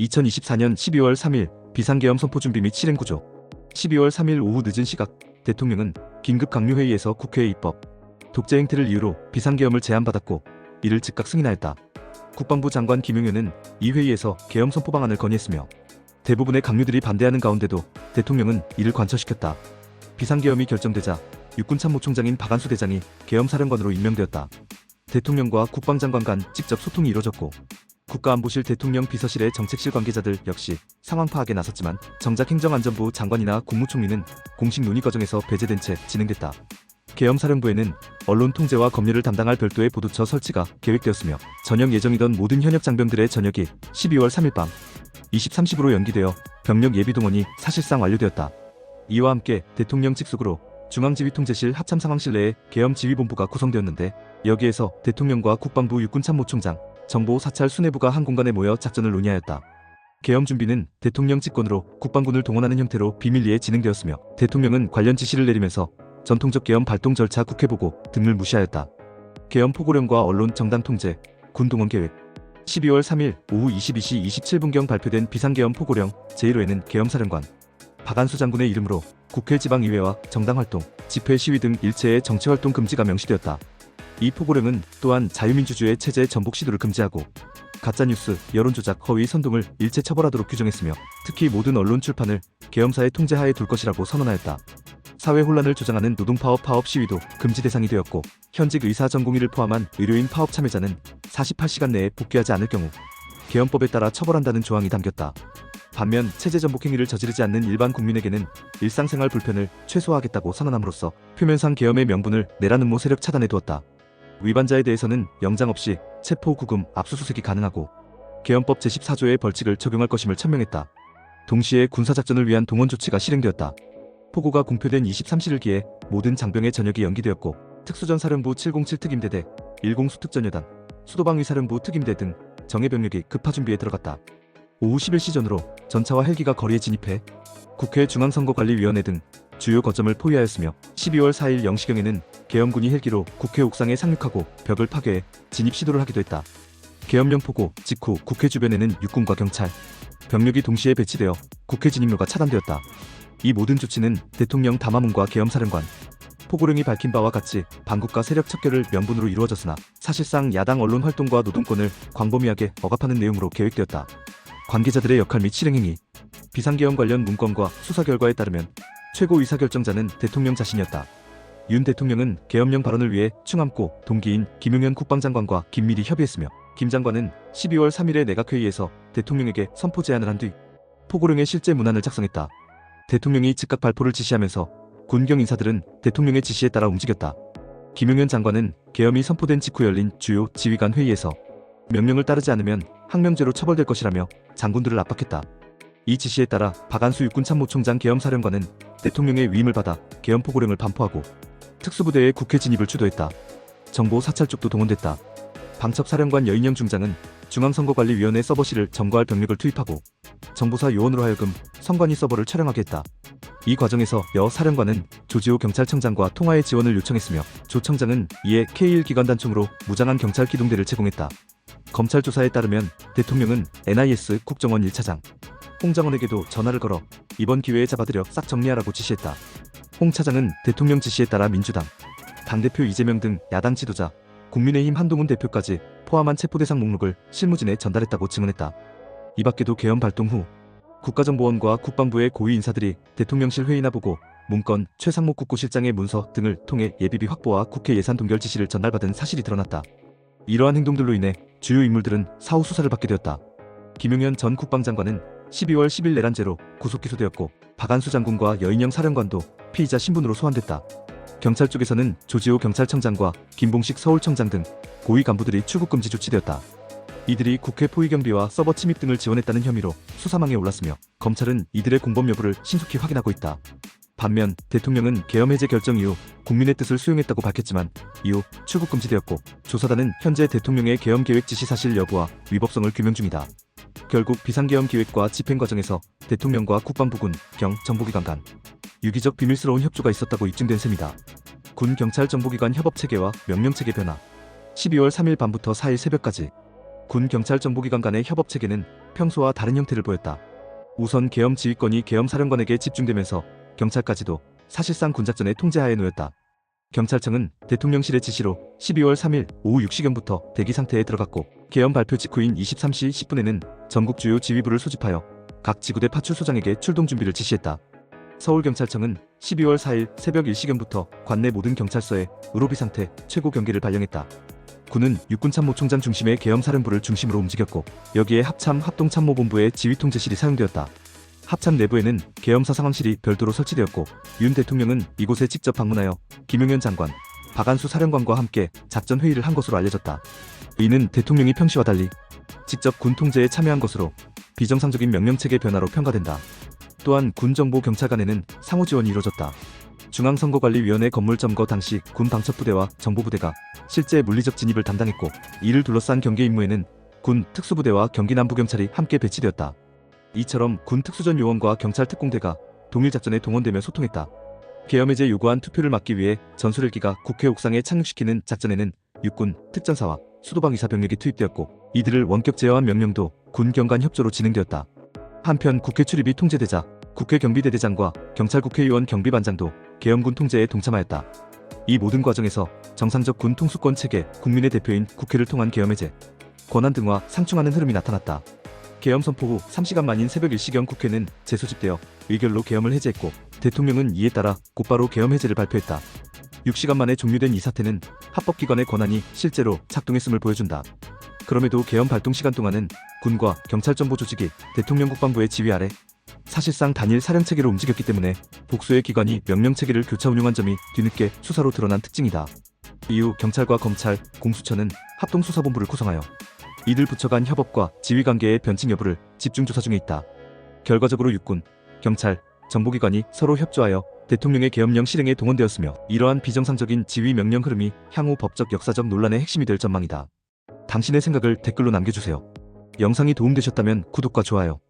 2024년 12월 3일 비상계엄 선포 준비 및 실행 구조. 12월 3일 오후 늦은 시각 대통령은 긴급 강요회의에서 국회에 입법. 독재 행태를 이유로 비상계엄을 제안받았고 이를 즉각 승인하였다. 국방부 장관 김용현은 이 회의에서 계엄 선포 방안을 건의했으며 대부분의 강요들이 반대하는 가운데도 대통령은 이를 관철시켰다. 비상계엄이 결정되자 육군 참모총장인 박안수 대장이 계엄 사령관으로 임명되었다. 대통령과 국방장관 간 직접 소통이 이뤄졌고 국가안보실 대통령 비서실의 정책실 관계자들 역시 상황 파악에 나섰지만 정작 행정안전부 장관이나 국무총리는 공식 논의 과정에서 배제된 채 진행됐다. 계엄사령부에는 언론 통제와 검열을 담당할 별도의 보도처 설치가 계획되었으며 전역 예정이던 모든 현역 장병들의 전역이 12월 3일 밤 23시부로 연기되어 병력 예비 동원이 사실상 완료되었다. 이와 함께 대통령 직속으로 중앙지휘통제실 합참상황실 내에 계엄지휘본부가 구성되었는데 여기에서 대통령과 국방부 육군참모총장, 정보 사찰 수뇌부가 한 공간에 모여 작전을 논의하였다. 계엄 준비는 대통령 직권으로 국방군을 동원하는 형태로 비밀리에 진행되었으며 대통령은 관련 지시를 내리면서 전통적 계엄 발동 절차 국회 보고 등을 무시하였다. 계엄 포고령과 언론 정당 통제, 군 동원 계획 12월 3일 오후 22시 27분경 발표된 비상계엄 포고령 제1호에는 계엄사령관 박안수 장군의 이름으로 국회 지방의회와 정당활동, 집회 시위 등 일체의 정치활동 금지가 명시되었다. 이 포고령은 또한 자유민주주의 체제 전복 시도를 금지하고 가짜뉴스, 여론조작, 허위 선동을 일체 처벌하도록 규정했으며 특히 모든 언론 출판을 계엄사의 통제하에 둘 것이라고 선언하였다. 사회 혼란을 조장하는 노동파업 파업 시위도 금지 대상이 되었고 현직 의사 전공의를 포함한 의료인 파업 참여자는 48시간 내에 복귀하지 않을 경우 계엄법에 따라 처벌한다는 조항이 담겼다. 반면 체제 전복 행위를 저지르지 않는 일반 국민에게는 일상생활 불편을 최소화하겠다고 선언함으로써 표면상 계엄의 명분을 내라는 모 세력 차단해 두었다. 위반자에 대해서는 영장 없이 체포 구금 압수수색이 가능하고 계엄법 제14조의 벌칙을 적용할 것임을 천명했다. 동시에 군사작전을 위한 동원 조치가 실행되었다. 포고가 공표된 23시를 기해 모든 장병의 전역이 연기되었고 특수전사령부 707 특임대대, 10 수특전여단, 수도방위사령부 특임대 등 정예 병력이 급파 준비에 들어갔다. 오후 11시 전으로 전차와 헬기가 거리에 진입해 국회 중앙선거관리위원회 등 주요 거점을 포위하였으며 12월 4일 0시경에는 계엄군이 헬기로 국회 옥상에 상륙하고 벽을 파괴해 진입 시도를 하기도 했다. 계엄령 포고 직후 국회 주변에는 육군과 경찰, 병력이 동시에 배치되어 국회 진입로가 차단되었다. 이 모든 조치는 대통령 담화문과 계엄사령관, 포고령이 밝힌 바와 같이 반국가 세력 척결을 명분으로 이루어졌으나 사실상 야당 언론 활동과 노동권을 광범위하게 억압하는 내용으로 계획되었다. 관계자들의 역할 및 실행 행위, 비상계엄 관련 문건과 수사 결과에 따르면 최고 의사결정자는 대통령 자신이었다. 윤 대통령은 계엄령 발언을 위해 충암고 동기인 김용현 국방장관과 긴밀히 협의했으며 김 장관은 12월 3일의 내각회의에서 대통령에게 선포 제안을 한 뒤 포고령의 실제 문안을 작성했다. 대통령이 즉각 발포를 지시하면서 군경 인사들은 대통령의 지시에 따라 움직였다. 김용현 장관은 계엄이 선포된 직후 열린 주요 지휘관 회의에서 명령을 따르지 않으면 항명죄로 처벌될 것이라며 장군들을 압박했다. 이 지시에 따라 박안수 육군 참모총장 계엄사령관은 대통령의 위임을 받아 계엄포고령을 반포하고 특수부대의 국회 진입을 주도했다. 정보 사찰 쪽도 동원됐다. 방첩사령관 여인영 중장은 중앙선거관리위원회 서버실을 점거할 병력을 투입하고 정보사 요원으로 하여금 선관위 서버를 촬영하게 했다. 이 과정에서 여 사령관은 조지호 경찰청장과 통화의 지원을 요청했으며 조 청장은 이에 K1 기관단총으로 무장한 경찰 기동대를 제공했다. 검찰 조사에 따르면 대통령은 NIS 국정원 1차장 홍 장원에게도 전화를 걸어 이번 기회에 잡아들여 싹 정리하라고 지시했다. 홍 차장은 대통령 지시에 따라 민주당, 당대표 이재명 등 야당 지도자, 국민의힘 한동훈 대표까지 포함한 체포대상 목록을 실무진에 전달했다고 증언했다. 이 밖에도 계엄 발동 후 국가정보원과 국방부의 고위 인사들이 대통령실 회의나 보고 문건, 최상목 국고실장의 문서 등을 통해 예비비 확보와 국회 예산 동결 지시를 전달받은 사실이 드러났다. 이러한 행동들로 인해 주요 인물들은 사후 수사를 받게 되었다. 김용현 전 국방장관은 12월 10일 내란죄로 구속 기소되었고 박안수 장군과 여인영 사령관도 피의자 신분으로 소환됐다. 경찰 쪽에서는 조지호 경찰청장과 김봉식 서울청장 등 고위 간부들이 출국 금지 조치되었다. 이들이 국회 포위 경비와 서버 침입 등을 지원했다는 혐의로 수사망에 올랐으며 검찰은 이들의 공범 여부를 신속히 확인하고 있다. 반면 대통령은 계엄 해제 결정 이후 국민의 뜻을 수용했다고 밝혔지만 이후 출국 금지되었고 조사단은 현재 대통령의 계엄 계획 지시 사실 여부와 위법성을 규명 중이다. 결국 비상계엄 기획과 집행 과정에서 대통령과 국방부군, 경, 정보기관 간 유기적 비밀스러운 협조가 있었다고 입증된 셈이다. 군 경찰 정보기관 협업 체계와 명령 체계 변화. 12월 3일 밤부터 4일 새벽까지 군 경찰 정보기관 간의 협업 체계는 평소와 다른 형태를 보였다. 우선 계엄 지휘권이 계엄 사령관에게 집중되면서 경찰까지도 사실상 군작전의 통제하에 놓였다. 경찰청은 대통령실의 지시로 12월 3일 오후 6시경부터 대기 상태에 들어갔고 계엄 발표 직후인 23시 10분에는 전국 주요 지휘부를 소집하여 각 지구대 파출소장에게 출동 준비를 지시했다. 서울경찰청은 12월 4일 새벽 1시경부터 관내 모든 경찰서에 의료비 상태 최고 경계를 발령했다. 군은 육군참모총장 중심의 계엄사령부를 중심으로 움직였고 여기에 합참 합동참모본부의 지휘통제실이 사용되었다. 합참 내부에는 계엄사 상황실이 별도로 설치되었고 윤 대통령은 이곳에 직접 방문하여 김용현 장관, 박안수 사령관과 함께 작전 회의를 한 것으로 알려졌다. 이는 대통령이 평시와 달리 직접 군 통제에 참여한 것으로 비정상적인 명령체계 변화로 평가된다. 또한 군 정보 경찰 간에는 상호 지원이 이루어졌다. 중앙선거관리위원회 건물 점거 당시 군 방첩부대와 정보부대가 실제 물리적 진입을 담당했고 이를 둘러싼 경계 임무에는 군 특수부대와 경기남부경찰이 함께 배치되었다. 이처럼 군 특수전 요원과 경찰 특공대가 동일 작전에 동원되며 소통했다. 계엄해제 요구한 투표를 막기 위해 전술헬기가 국회 옥상에 착륙시키는 작전에는 육군 특전사와 수도방 이사 병력이 투입되었고 이들을 원격 제어한 명령도 군 경관 협조로 진행되었다. 한편 국회 출입이 통제되자 국회 경비대대장과 경찰 국회의원 경비반장도 계엄군 통제에 동참하였다. 이 모든 과정에서 정상적 군 통수권 체계, 국민의 대표인 국회를 통한 계엄해제, 권한 등과 상충하는 흐름이 나타났다. 계엄 선포 후 3시간 만인 새벽 1시경 국회는 재소집되어 의결로 계엄을 해제했고 대통령은 이에 따라 곧바로 계엄 해제를 발표했다. 6시간 만에 종료된 이 사태는 합법기관의 권한이 실제로 작동했음을 보여준다. 그럼에도 계엄 발동 시간 동안은 군과 경찰 정보 조직이 대통령 국방부의 지휘 아래 사실상 단일 사령 체계로 움직였기 때문에 복수의 기관이 명령 체계를 교차 운용한 점이 뒤늦게 수사로 드러난 특징이다. 이후 경찰과 검찰, 공수처는 합동 수사본부를 구성하여 이들 부처 간 협업과 지휘 관계의 변칙 여부를 집중 조사 중에 있다. 결과적으로 육군, 경찰, 정보기관이 서로 협조하여 대통령의 계엄령 실행에 동원되었으며 이러한 비정상적인 지휘 명령 흐름이 향후 법적 역사적 논란의 핵심이 될 전망이다. 당신의 생각을 댓글로 남겨주세요. 영상이 도움되셨다면 구독과 좋아요,